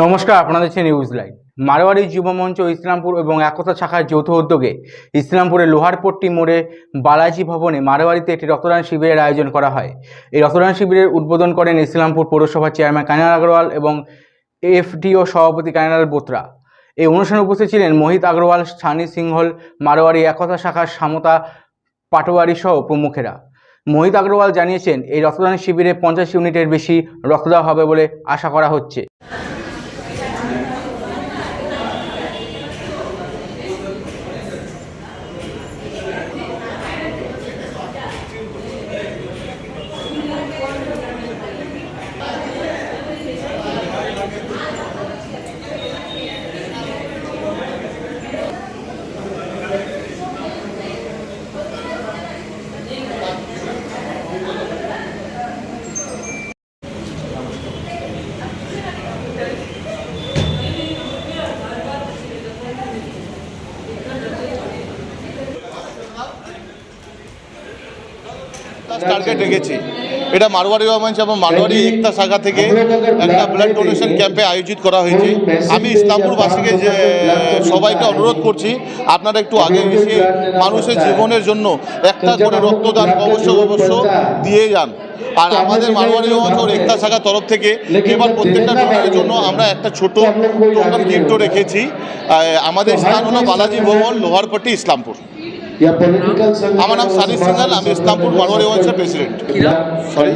নমস্কার, আপনাদের হচ্ছে নিউজ লাইভ মারোয়ারি যুব মঞ্চ ইসলামপুর এবং একতা শাখার যৌথ উদ্যোগে ইসলামপুরের লোহারপট্টি মোড়ে বালাজি ভবনে মারোয়ারিতে একটি রক্তদান শিবিরের আয়োজন করা হয়। এই রক্তদান শিবিরের উদ্বোধন করেন ইসলামপুর পৌরসভার চেয়ারম্যান কানাল আগরওয়াল এবং এফডিও সভাপতি কানাল বোত্রা। এই অনুষ্ঠানে উপস্থিত ছিলেন মোহিত আগরওয়াল, সানি সিংহল, মারোয়ারি একতা শাখার সামতা পাটোয়ারি সহ প্রমুখেরা মোহিত আগরওয়াল জানিয়েছেন, এই রক্তদান শিবিরে পঞ্চাশ ইউনিটের বেশি রক্ত দেওয়া হবে বলে আশা করা হচ্ছে। প্লাস টার্গেট রেখেছি এটা মারোয়ারি ওমেন্স এবং মারোয়ারি ইকতা শাখা থেকে একটা ব্লাড ডোনেশন ক্যাম্পে আয়োজিত করা হয়েছে। আমি ইসলামপুরবাসীকে যে, সবাইকে অনুরোধ করছি, আপনারা একটু আগে এসে মানুষের জীবনের জন্য একটা করে রক্তদান অবশ্য অবশ্য দিয়ে যান। আর আমাদের মারোয়ারি অঞ্চল একতা শাখার তরফ থেকে এবার প্রত্যেকটা ডোনারের জন্য আমরা একটা ছোট গিফটও রেখেছি। আমাদের স্থান হলো বালাজি ভবন, লোহারপট্টি, ইসলামপুর। আমার নাম সানি সিংহাল আমি ইসলামপুর বারোয়ারি ওয়ান্সের প্রেসিডেন্ট সরি